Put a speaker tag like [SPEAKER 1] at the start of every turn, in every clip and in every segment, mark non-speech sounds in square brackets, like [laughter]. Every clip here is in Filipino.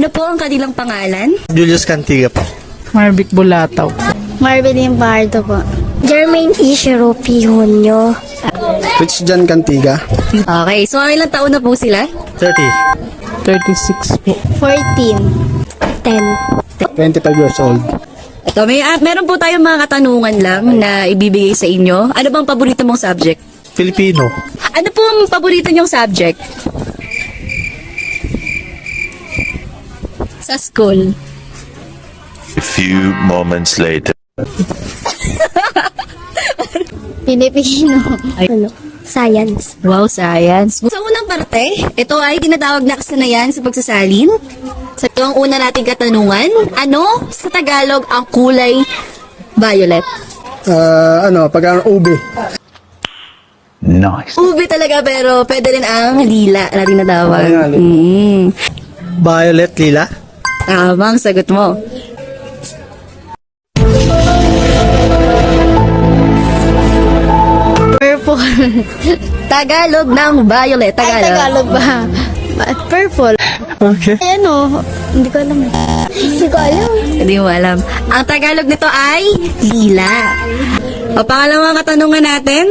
[SPEAKER 1] Ano po ang kanilang pangalan?
[SPEAKER 2] Julius Cantiga po.
[SPEAKER 3] Marvic Bulataw.
[SPEAKER 4] Marvelyn Bardo po. Jermaine Ishiro Pihonyo.
[SPEAKER 5] Rich Jan Cantiga.
[SPEAKER 1] Okay, so ilang taon na po sila?
[SPEAKER 2] 30.
[SPEAKER 3] 36 po.
[SPEAKER 4] 14. 10.
[SPEAKER 5] 25 years old.
[SPEAKER 1] Ito, may, ah, meron po tayong mga katanungan lang na ibibigay sa inyo. Ano bang paborito mong subject?
[SPEAKER 2] Filipino.
[SPEAKER 1] Ano po ang paborito niyong subject? Sa school.
[SPEAKER 6] A few moments later. [laughs]
[SPEAKER 4] Pilipino. Ano? Science.
[SPEAKER 1] Wow, science. Sa unang parte, ito ay tinatawag na kasanayan sa pagsasalin. Sa ito ang una nating katanungan. Ano sa Tagalog ang kulay violet?
[SPEAKER 5] Ah, ano, pag ang ube.
[SPEAKER 6] Nice.
[SPEAKER 1] Ube talaga pero pwede rin ang lila na tinatawag.
[SPEAKER 5] Ay, nga, lila.
[SPEAKER 1] Mm.
[SPEAKER 2] Violet Lila.
[SPEAKER 1] Tama ang sagot mo.
[SPEAKER 4] Purple.
[SPEAKER 1] Tagalog ng violet.
[SPEAKER 4] Ay,
[SPEAKER 1] Tagalog.
[SPEAKER 4] Tagalog ba? Purple.
[SPEAKER 2] Okay.
[SPEAKER 4] Ay, ano? Hindi ko alam. eh. Hindi ko alam.
[SPEAKER 1] Hindi mo alam. Ang Tagalog nito ay lila. O pangalawang katanungan natin,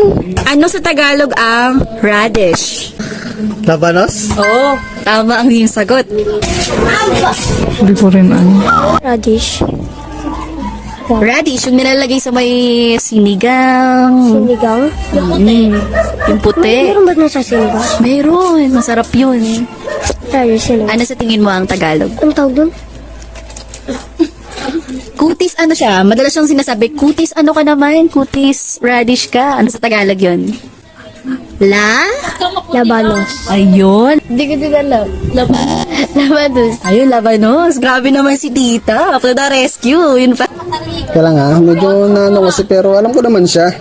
[SPEAKER 1] ano sa Tagalog ang radish?
[SPEAKER 2] Labanos.
[SPEAKER 1] Oo, tama ang iyong sagot.
[SPEAKER 3] Hindi ko rin ano.
[SPEAKER 4] Radish.
[SPEAKER 1] Radish, yung nilalagay sa may sinigang.
[SPEAKER 4] Sinigang.
[SPEAKER 1] Mm, yung puti.
[SPEAKER 4] Meron ba na sa sinigang?
[SPEAKER 1] Meron, masarap yun.
[SPEAKER 4] Radish sinigang.
[SPEAKER 1] Ano sa tingin mo ang Tagalog?
[SPEAKER 4] Ang tawag doon?
[SPEAKER 1] Kutis ano siya? Madalas siyang sinasabi, kutis ano ka naman? Kutis radish ka. Ano sa Tagalog yun? La?
[SPEAKER 4] Labanos.
[SPEAKER 1] Ayun.
[SPEAKER 4] Hindi ko din alam. Lab- [laughs] Labanos.
[SPEAKER 1] Ayun, Labanos. Grabe naman si tita. After the rescue. Yun pa.
[SPEAKER 5] Kaya nga, medyo na ano kasi pero alam ko naman siya.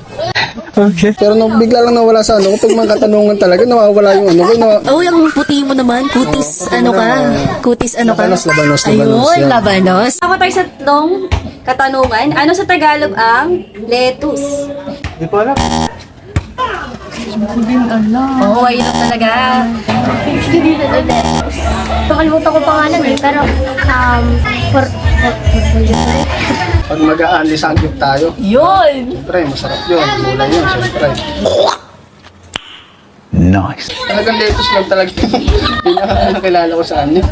[SPEAKER 2] Okay.
[SPEAKER 5] Pero no, bigla lang nawala sa ano, kapag mga katanungan talaga, nawawala yung ano. Kaya nawa,
[SPEAKER 1] Oh, yung puti mo naman. Kutis ano ka? Kutis ano ka?
[SPEAKER 5] Labanos, labanos, labanos,
[SPEAKER 1] Ayun,
[SPEAKER 5] yan.
[SPEAKER 1] labanos. Ako tayo sa tatlong katanungan. Ano sa Tagalog ang lettuce?
[SPEAKER 2] Hindi ko alam.
[SPEAKER 1] Oo, ayun lang talaga.
[SPEAKER 4] Pakalimutan ko pangalan eh, pero um, for, for, for,
[SPEAKER 5] pag mag-aali sa tayo,
[SPEAKER 1] Yun!
[SPEAKER 5] siyempre, masarap yun. Gulay yun, siyempre.
[SPEAKER 6] Nice.
[SPEAKER 5] Talagang lettuce lang talaga. Pinakakilala ko sa ano. [laughs]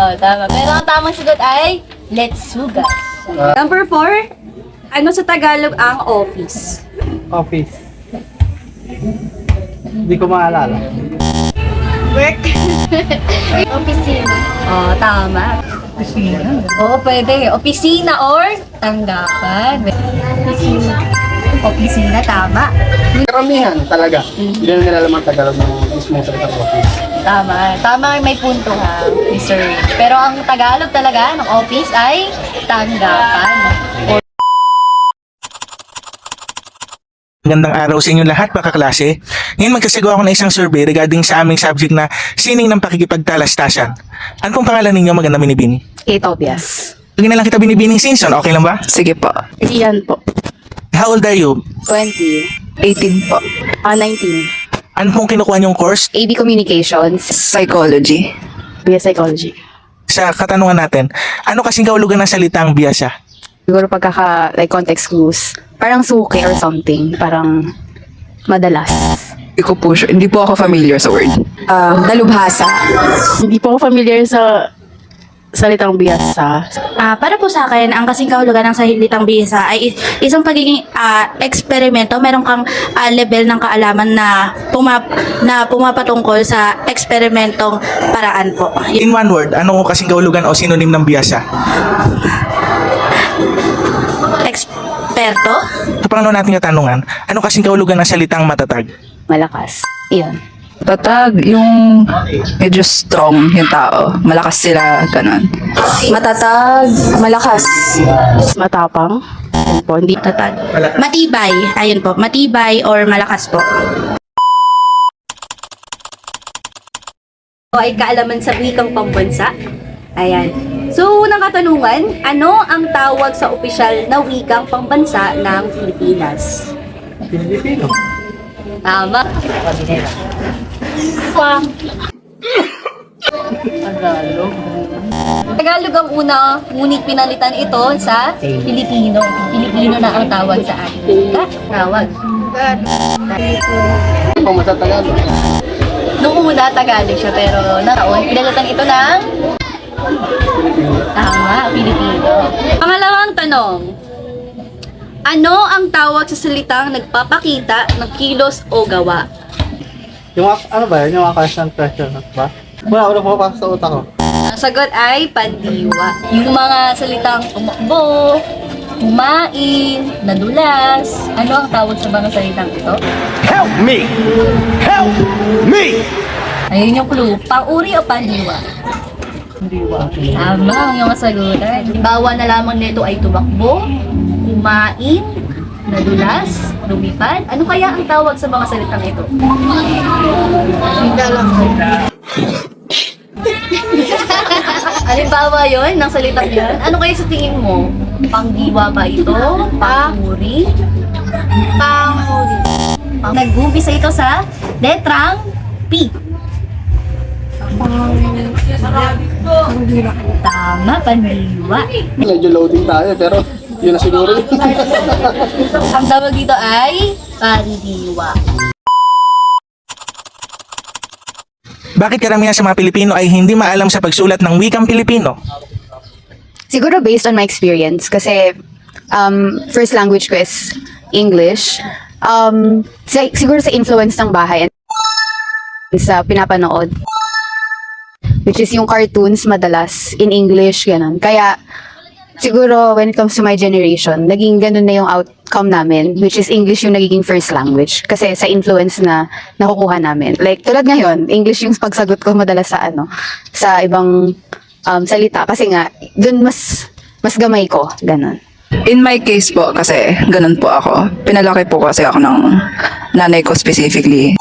[SPEAKER 1] Oh, tama. Pero ang tamang sagot ay letsugas. Number four, ano sa Tagalog ang office?
[SPEAKER 2] Office. Hindi ko maalala. [laughs]
[SPEAKER 4] opisina.
[SPEAKER 1] Oh, tama. Opisina? Oo, pwede. Opisina or tanggapan. Opisina. Opisina, tama.
[SPEAKER 5] Karamihan talaga. Hindi na nila alam ang Tagalog ng mismong salitang office.
[SPEAKER 1] Tama. Tama, may punto ha, Mr. Rich. Pero ang Tagalog talaga ng office ay tanggapan.
[SPEAKER 7] Magandang araw sa inyo lahat mga kaklase. Ngayon magkasagawa ako ng isang survey regarding sa aming subject na sining ng pakikipagtalastasan. Ano pong pangalan ninyo magandang binibini?
[SPEAKER 8] Kay Tobias.
[SPEAKER 7] Lagi na lang kita binibining Sinson, okay lang ba?
[SPEAKER 8] Sige po. Ian po.
[SPEAKER 7] How old are you?
[SPEAKER 8] 20. 18 po. Ah, 19.
[SPEAKER 7] Ano pong kinukuha niyong course?
[SPEAKER 8] AB Communications. Psychology. BS Psychology.
[SPEAKER 7] Sa katanungan natin, ano kasing kahulugan ng salitang biyasa?
[SPEAKER 8] Siguro pagkaka, like, context clues. Parang suki or something. Parang madalas.
[SPEAKER 9] Hindi ko po sure. Hindi po ako familiar sa word.
[SPEAKER 8] Um, dalubhasa. Hindi po ako familiar sa salitang biyasa.
[SPEAKER 10] Ah, para po sa akin, ang kasing kahulugan ng salitang bisa ay is- isang pagiging ah, eksperimento. Meron kang ah, level ng kaalaman na pumap na pumapatungkol sa eksperimentong paraan po.
[SPEAKER 7] In one word, ano kasing kahulugan o synonym ng biyasa?
[SPEAKER 10] Eksperto?
[SPEAKER 7] Sa pangalawa natin katanungan, ano kasing kahulugan ng salitang matatag?
[SPEAKER 8] Malakas. Iyon.
[SPEAKER 9] Tatag, yung medyo strong yung tao. Malakas sila, ganun.
[SPEAKER 8] Matatag. Malakas. Matapang. Yun po. Hindi tatag.
[SPEAKER 10] Matibay. Ayun po, matibay or malakas po.
[SPEAKER 1] O ay kaalaman sa wikang pambansa? Ayan. So, unang katanungan, ano ang tawag sa opisyal na wikang pambansa ng Pilipinas?
[SPEAKER 2] Filipino.
[SPEAKER 1] Tama. Tagalog. Tagalog ang una, ngunit pinalitan ito sa Pilipino. Pilipino na ang tawag sa ating wika. Tawag.
[SPEAKER 5] Pambansa Tagalog.
[SPEAKER 1] Noong una, Tagalog siya, pero naroon, pinalitan ito ng Tama, Pilipino. Pangalawang tanong. Ano ang tawag sa salitang nagpapakita ng kilos o gawa?
[SPEAKER 2] Yung, ano ba yun? Yung question question ba? Wala, wala pumapasok sa utak ko.
[SPEAKER 1] Ang sagot ay pandiwa. Yung mga salitang tumakbo, kumain, nadulas. Ano ang tawag sa mga salitang ito?
[SPEAKER 6] Help me! Help me!
[SPEAKER 1] Ayun yung clue. Pang-uri o pandiwa? Tama ang iyong kasagutan. Halimbawa na lamang nito ay tumakbo, kumain, nadulas, lumipad. Ano kaya ang tawag sa mga salitang ito? Halimbawa yon ng salitang yan. Ano kaya sa tingin mo? Pangdiwa ba ito? Panguri? Panguri. Nag-umpisa ito sa letrang P. Tama, pandiwa.
[SPEAKER 5] Medyo loading tayo, pero yun na siguro. [laughs]
[SPEAKER 1] Ang tawag dito ay pandiwa.
[SPEAKER 7] Bakit karamihan sa mga Pilipino ay hindi maalam sa pagsulat ng wikang Pilipino?
[SPEAKER 8] Siguro based on my experience kasi um, first language ko is English. Um, sa, siguro sa influence ng bahay sa pinapanood. Which is yung cartoons madalas in English, ganun. Kaya siguro when it comes to my generation, naging ganun na yung outcome namin, which is English yung nagiging first language. Kasi sa influence na nakukuha namin. Like, tulad ngayon, English yung pagsagot ko madalas sa ano, sa ibang um, salita. Kasi nga, dun mas, mas gamay ko, ganun.
[SPEAKER 9] In my case po, kasi ganun po ako. Pinalaki po kasi ako ng nanay ko specifically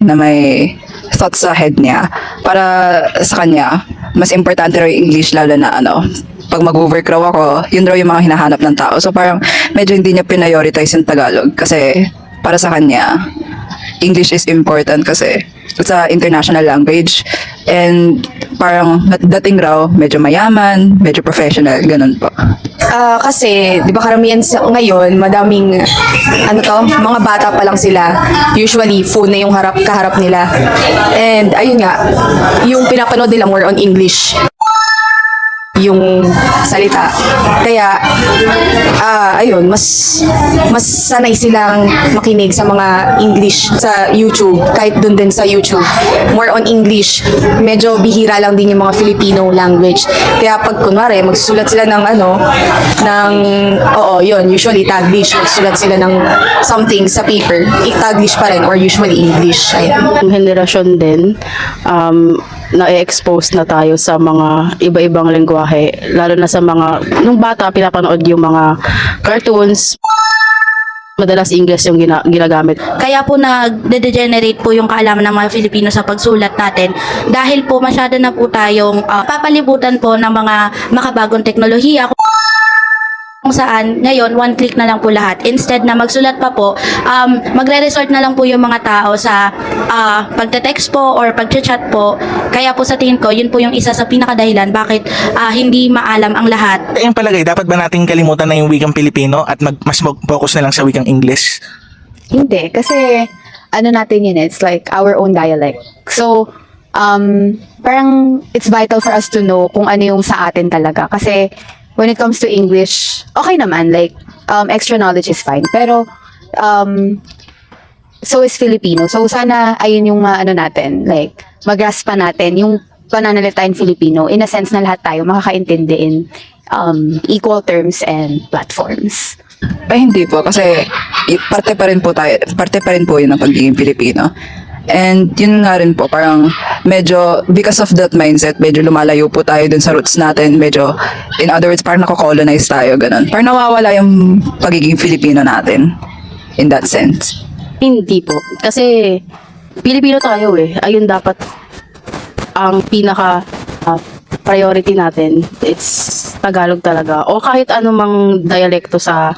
[SPEAKER 9] na may thoughts sa head niya. Para sa kanya, mas importante raw yung English lalo na ano, pag mag-overcrow ako, yun raw yung mga hinahanap ng tao. So parang medyo hindi niya prioritize yung Tagalog kasi para sa kanya, English is important kasi it's a international language and parang dating raw medyo mayaman, medyo professional, ganun po.
[SPEAKER 11] Ah, kasi, di ba karamihan sa ngayon, madaming, ano to, mga bata pa lang sila. Usually, phone na yung harap, kaharap nila. And, ayun nga, yung pinapanood nila more on English yung salita. Kaya, ah, ayun, mas mas sanay silang makinig sa mga English sa YouTube, kahit dun din sa YouTube. More on English. Medyo bihira lang din yung mga Filipino language. Kaya pag kunwari, magsusulat sila ng ano, ng, oo, yun, usually Taglish. Magsusulat sila ng something sa paper. I-Taglish pa rin or usually English. Ayan.
[SPEAKER 3] Yung henerasyon din, um, na-expose na tayo sa mga iba-ibang lengguwahe, lalo na sa mga, nung bata, pinapanood yung mga cartoons, madalas English yung gina- ginagamit.
[SPEAKER 10] Kaya po nag-degenerate po yung kaalaman ng mga Filipino sa pagsulat natin. Dahil po masyado na po tayong ah, papalibutan po ng mga makabagong teknolohiya. Kung saan ngayon one click na lang po lahat. Instead na magsulat pa po um, magre-resort na lang po yung mga tao sa ah, pagte-text po or pagche-chat po kaya po sa tingin ko yun po yung isa sa pinakadahilan bakit ah, hindi maalam ang lahat
[SPEAKER 7] Kayong palagay, dapat ba nating kalimutan na yung wikang Pilipino at mag, mas mag-focus na lang sa wikang English?
[SPEAKER 8] Hindi, kasi ano natin yun, it's like our own dialect. So, um, parang it's vital for us to know kung ano yung sa atin talaga. Kasi when it comes to English, okay naman, like, um, extra knowledge is fine. Pero, um, so is Filipino. So, sana ayun yung uh, ano natin, like, mag-grasp pa natin yung pananalita in Filipino. In a sense na lahat tayo makakaintindi in um, equal terms and platforms.
[SPEAKER 9] Ay, hindi po. Kasi parte pa rin po tayo, parte pa rin po yun ng pagiging Pilipino. And yun nga rin po, parang medyo, because of that mindset, medyo lumalayo po tayo dun sa roots natin. Medyo, in other words, parang nako-colonize tayo, ganun. Parang nawawala yung pagiging Filipino natin. In that sense.
[SPEAKER 3] Hindi po. Kasi, Pilipino tayo eh. Ayun dapat ang pinaka ah, priority natin. It's Tagalog talaga. O kahit anumang dialekto sa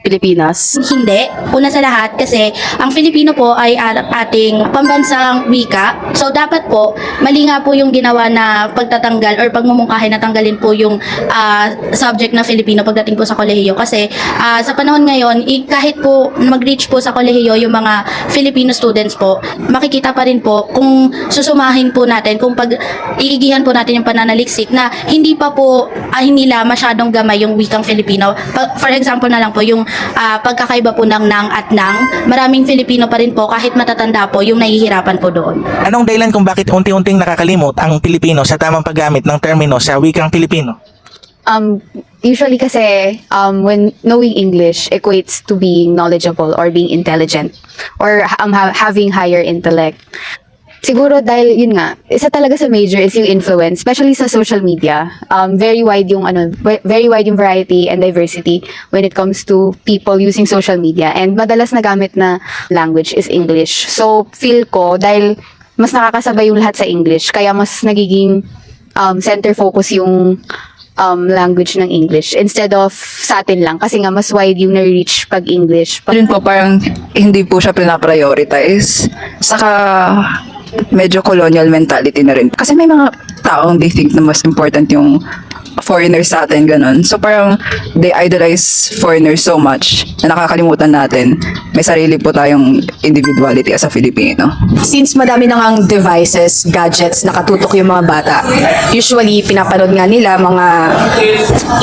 [SPEAKER 3] Pilipinas?
[SPEAKER 10] Hindi. Una sa lahat kasi ang Filipino po ay ating pambansang wika. So dapat po mali nga po yung ginawa na pagtatanggal or pagmumungkahi na tanggalin po yung ah, subject na Filipino pagdating po sa kolehiyo kasi ah, sa panahon ngayon kahit po mag-reach po sa kolehiyo yung mga Filipino students po makikita pa rin po kung susumahin po natin kung pag iigihan po natin yung pananaliksik na hindi pa po ah, nila masyadong gamay yung wikang Filipino. For example na lang po yung ah, pagkakaiba po ng nang at nang. Maraming Filipino pa rin po kahit matatanda po yung nahihirapan po doon.
[SPEAKER 7] Anong dahilan kung bakit unti-unting nakakalimot ang Pilipino sa tamang paggamit ng termino sa wikang Pilipino?
[SPEAKER 8] Um, usually kasi, um, when knowing English equates to being knowledgeable or being intelligent or um, ha- having higher intellect. Siguro dahil yun nga, isa talaga sa major is yung influence, especially sa social media. Um, very wide yung ano, ve- very wide yung variety and diversity when it comes to people using social media. And madalas nagamit na language is English. So feel ko dahil mas nakakasabay yung lahat sa English, kaya mas nagiging um, center focus yung um, language ng English instead of sa atin lang kasi nga mas wide yung na-reach pag English. Pag
[SPEAKER 9] Yun po, parang hindi po siya pinaprioritize. Saka, medyo colonial mentality na rin. Kasi may mga taong they think na mas important yung foreigners sa atin, ganun. So parang they idolize foreigners so much na nakakalimutan natin may sarili po tayong individuality as a Filipino.
[SPEAKER 11] Since madami na ngang devices, gadgets, nakatutok yung mga bata, usually pinapanood nga nila mga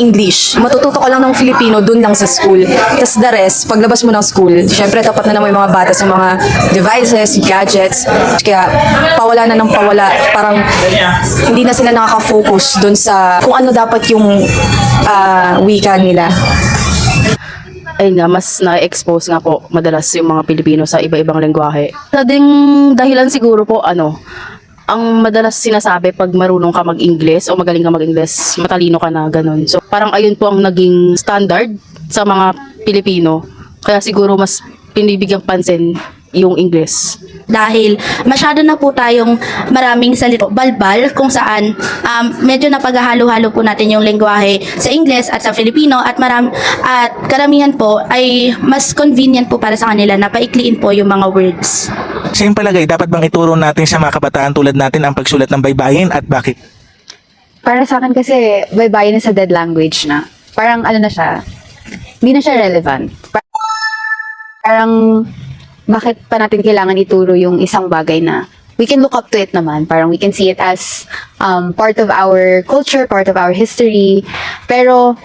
[SPEAKER 11] English. Matututo ka lang ng Filipino dun lang sa school. Tapos the rest, paglabas mo ng school, syempre tapat na naman yung mga bata sa mga devices, gadgets. Kaya pawala na ng pawala. Parang hindi na sila nakaka-focus dun sa kung ano dapat yung ah, wika nila.
[SPEAKER 3] ayun nga, mas na-expose nga po madalas yung mga Pilipino sa iba-ibang lengguwahe. Sa ding dahilan siguro po, ano, ang madalas sinasabi pag marunong ka mag-Ingles o magaling ka mag-Ingles, matalino ka na, ganun. So, parang ayun po ang naging standard sa mga Pilipino. Kaya siguro mas pinibigyang pansin yung Ingles.
[SPEAKER 10] dahil masyado na po tayong maraming salita balbal kung saan um, medyo napaghahalo-halo po natin yung lengguwahe sa Ingles at sa Filipino at maram at karamihan po ay mas convenient po para sa kanila na paikliin po yung mga words.
[SPEAKER 7] Sa iyong palagay, dapat bang ituro natin sa mga kabataan tulad natin ang pagsulat ng baybayin at bakit?
[SPEAKER 8] Para sa akin kasi, baybayin na sa dead language na. Parang ano na siya, hindi na siya relevant. Par- Parang, bakit pa natin kailangan ituro yung isang bagay na we can look up to it naman. Parang we can see it as um, part of our culture, part of our history. Pero,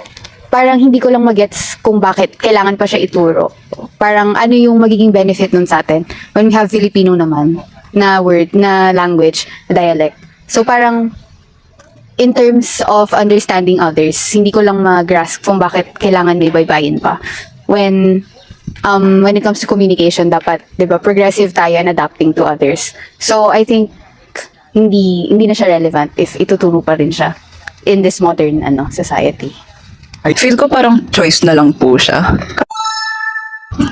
[SPEAKER 8] parang hindi ko lang magets kung bakit kailangan pa siya ituro. Parang ano yung magiging benefit nun sa atin when we have Filipino naman na word, na language, na dialect. So parang in terms of understanding others, hindi ko lang ma-grasp kung bakit kailangan may baybayin pa. When um, when it comes to communication, dapat, di ba, progressive tayo and adapting to others. So, I think, hindi, hindi na siya relevant if ituturo pa rin siya in this modern ano society.
[SPEAKER 9] I feel ko parang choice na lang po siya.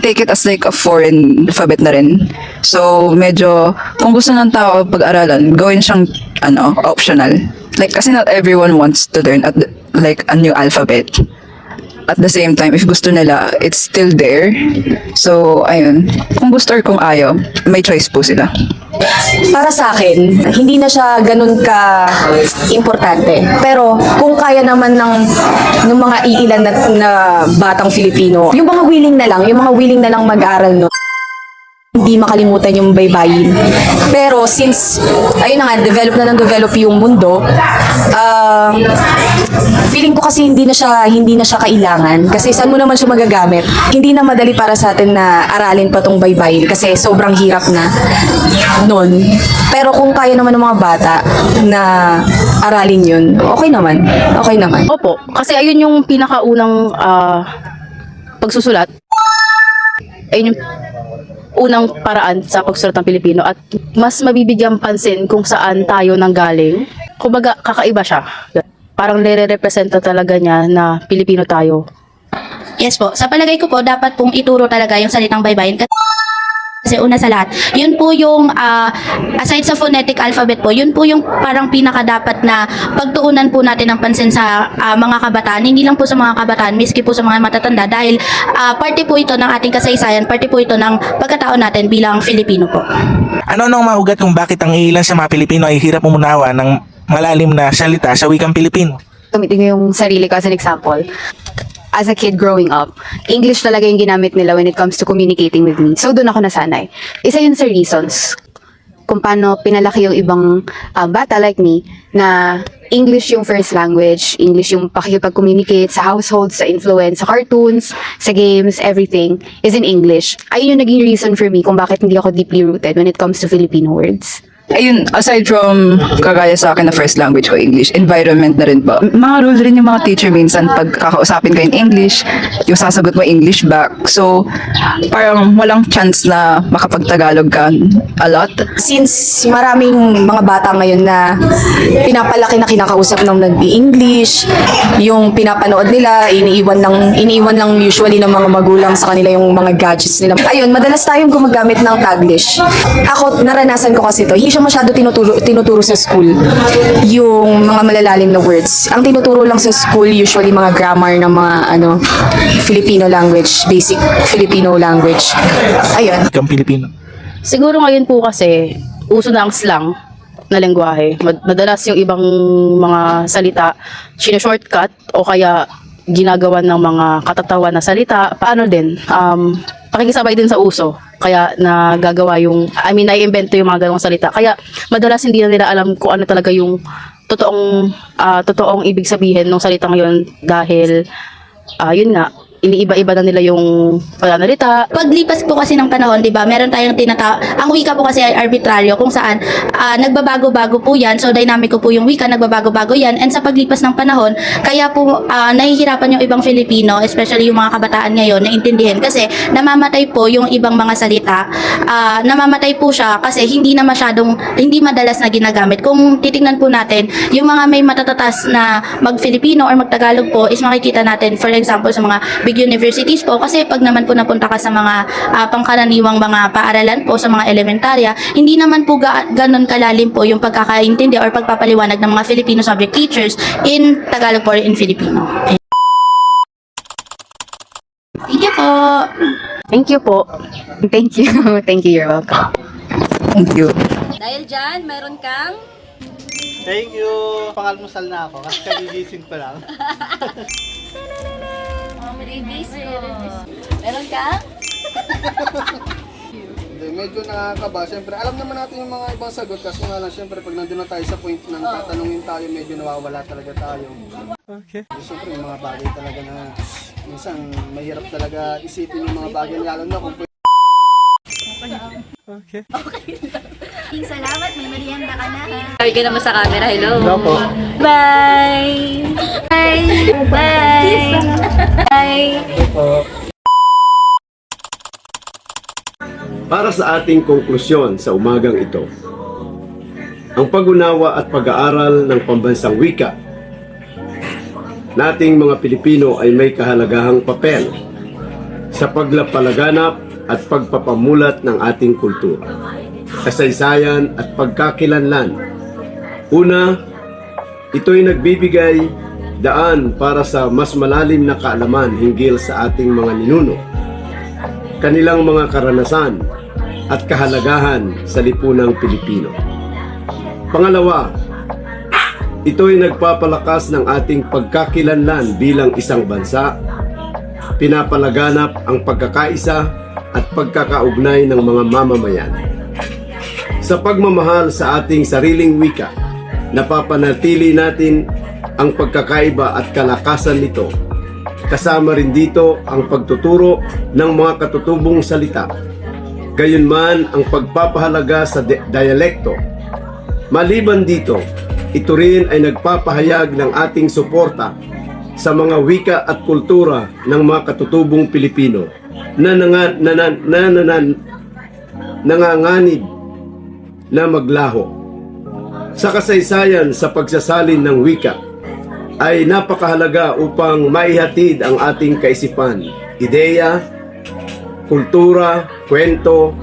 [SPEAKER 9] Take it as like a foreign alphabet na rin. So, medyo, kung gusto ng tao pag-aralan, gawin siyang, ano, optional. Like, kasi not everyone wants to learn at, like, a new alphabet. At the same time, if gusto nila, it's still there. So, ayun. Kung gusto or kung ayaw, may choice po sila.
[SPEAKER 11] Para sa akin, hindi na siya ganun ka importante. Pero kung kaya naman ng ng mga iilan na, na batang Filipino, yung mga willing na lang, yung mga willing na lang mag-aral no, hindi makalimutan yung baybayin. Pero since, ayun na nga, develop na ng develop yung mundo, ah, feeling ko kasi hindi na siya hindi na siya kailangan kasi saan mo naman siya magagamit hindi na madali para sa atin na aralin pa tong baybayin kasi sobrang hirap na nun pero kung kaya naman ng mga bata na aralin yun okay naman okay naman
[SPEAKER 3] Opo, kasi ayun yung pinakaunang ah, pagsusulat. Ayun yung unang paraan sa pagsusulat ng Pilipino at mas mabibigyan pansin kung saan tayo nanggaling. Kumbaga, kakaiba siya. Parang nire-representa talaga niya na Pilipino tayo.
[SPEAKER 10] Yes po, sa palagay ko po dapat pong ituro talaga yung salitang baybayin Kasi una sa lahat, yun po yung, ah, aside sa phonetic alphabet po, yun po yung parang pinaka dapat na pagtuunan po natin ng pansin sa ah, mga kabataan. Hindi lang po sa mga kabataan, miski po sa mga matatanda dahil ah, parte po ito ng ating kasaysayan, parte po ito ng pagkatao natin bilang Filipino po.
[SPEAKER 7] Ano nang maugat kung bakit ang ilan sa mga Pilipino ay hirap umunawa ng malalim na salita sa wikang Pilipino?
[SPEAKER 8] Gamitin ko yung sarili ko as an example. As a kid growing up, English talaga yung ginamit nila when it comes to communicating with me. So, doon ako nasanay. Isa yun sa reasons kung paano pinalaki yung ibang ah, bata like me na English yung first language, English yung pakikipag-communicate sa household, sa influence, sa cartoons, sa games, everything is in English. Ayun yung naging reason for me kung bakit hindi ako deeply rooted when it comes to Filipino words.
[SPEAKER 9] Ayun, aside from kagaya sa akin na first language ko English, environment na rin ba? Mga rule rin yung mga teacher minsan pag kakausapin ka in English, yung sasagot mo English back. So, parang walang chance na makapag-Tagalog ka a lot.
[SPEAKER 11] Since maraming mga bata ngayon na pinapalaki na kinakausap ng nag-English, yung pinapanood nila, iniiwan lang, iniiwan lang usually ng mga magulang sa kanila yung mga gadgets nila. Ayun, madalas tayong gumagamit ng Taglish. Ako, naranasan ko kasi to. Hindi siya masyado tinuturo, tinuturo sa school yung mga malalalim na words. Ang tinuturo lang sa school usually mga grammar ng mga ano Filipino language, basic Filipino language. Ayun.
[SPEAKER 7] Wikang Pilipino.
[SPEAKER 3] Siguro ngayon po kasi, uso na ang slang na lengguwahe. Mad- Madalas yung ibang mga salita, shortcut o kaya ginagawa ng mga katatawan na salita. Paano din? Um, pakikisabay din sa uso. Kaya nagagawa yung, I mean, nai-invento yung mga ganong salita. Kaya madalas hindi na nila alam kung ano talaga yung totoong, ah, totoong ibig sabihin ng salita ngayon dahil, ah, yun nga, iniiba-iba na nila yung pananalita,
[SPEAKER 10] Paglipas po kasi ng panahon, 'di ba? Meron tayong tinata ang wika po kasi ay arbitraryo kung saan ah, nagbabago-bago po 'yan. So dynamic po yung wika, nagbabago-bago 'yan. And sa paglipas ng panahon, kaya po ah, nahihirapan yung ibang Filipino, especially yung mga kabataan ngayon na intindihin kasi namamatay po yung ibang mga salita. Ah, namamatay po siya kasi hindi na masyadong hindi madalas na ginagamit. Kung titingnan po natin, yung mga may matatatas na mag-Filipino or mag-Tagalog po is makikita natin for example sa mga big universities po kasi pag naman po napunta ka sa mga ah, pangkaraniwang mga paaralan po sa mga elementarya, hindi naman po ga- ganun kalalim po yung pagkakaintindi or pagpapaliwanag ng mga Filipino subject teachers in Tagalog or in Filipino. Thank you po.
[SPEAKER 3] thank you po.
[SPEAKER 8] Thank you. [laughs] Thank you. You're welcome.
[SPEAKER 9] Thank you.
[SPEAKER 1] Dahil dyan, meron kang
[SPEAKER 2] Thank you. Pangalmusal na ako kasi kagigising ko lang. [laughs]
[SPEAKER 1] Meron kang
[SPEAKER 5] Hindi, medyo nakakaba. Siyempre, alam naman natin yung mga ibang sagot kasi nga lang, siyempre, pag nandun na tayo sa point ng tatanungin tayo, medyo nawawala talaga tayo.
[SPEAKER 2] Okay.
[SPEAKER 5] Siyempre, yung mga bagay talaga na minsan mahirap talaga isipin yung mga bagay lalo na kung
[SPEAKER 2] Okay.
[SPEAKER 4] Salamat, may merienda ka na.
[SPEAKER 1] Sorry ka naman sa camera. Hello.
[SPEAKER 2] Hello po.
[SPEAKER 1] Bye! Bye! Bye! Bye!
[SPEAKER 6] Para sa ating konklusyon sa umagang ito, ang pag-unawa at pag-aaral ng pambansang wika nating mga Pilipino ay may kahalagahang papel sa paglapalaganap at pagpapamulat ng ating kultura, kasaysayan at pagkakilanlan. Una, ito'y nagbibigay daan para sa mas malalim na kaalaman hinggil sa ating mga ninuno, kanilang mga karanasan at kahalagahan sa lipunang Pilipino. Pangalawa, ito'y nagpapalakas ng ating pagkakilanlan bilang isang bansa, pinapalaganap ang pagkakaisa at pagkakaugnay ng mga mamamayan. Sa pagmamahal sa ating sariling wika, napapanatili natin ang pagkakaiba at kalakasan nito. Kasama rin dito ang pagtuturo ng mga katutubong salita. Gayunman ang pagpapahalaga sa di- dialekto. Maliban dito, ito rin ay nagpapahayag ng ating suporta sa mga wika at kultura ng mga katutubong Pilipino na nanga, na, na, na, na, na, nanganganib na maglaho. Sa kasaysayan sa pagsasalin ng wika ay napakahalaga upang maihatid ang ating kaisipan, ideya, kultura, kwento,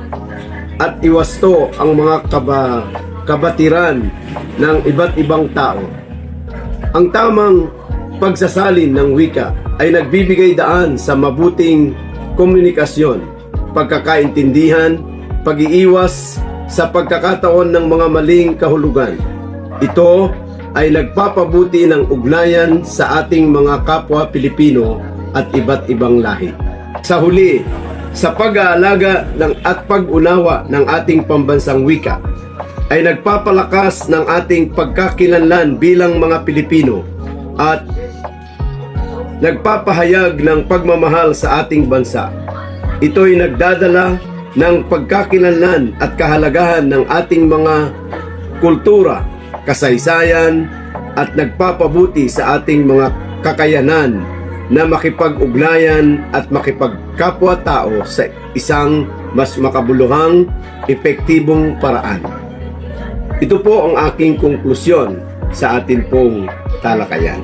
[SPEAKER 6] at iwasto ang mga kaba, kabatiran ng iba't ibang tao. Ang tamang pagsasalin ng wika ay nagbibigay daan sa mabuting komunikasyon, pagkakaintindihan, pag-iiwas sa pagkakataon ng mga maling kahulugan. Ito ay nagpapabuti ng ugnayan sa ating mga kapwa Pilipino at iba't ibang lahi. Sa huli, sa pag-aalaga ng at pag-unawa ng ating pambansang wika, ay nagpapalakas ng ating pagkakilanlan bilang mga Pilipino at nagpapahayag ng pagmamahal sa ating bansa. Ito'y nagdadala ng pagkakilanlan at kahalagahan ng ating mga kultura, kasaysayan at nagpapabuti sa ating mga kakayanan na makipag-ugnayan at makipagkapwa-tao sa isang mas makabuluhang, epektibong paraan. Ito po ang aking konklusyon sa atin pong talakayan.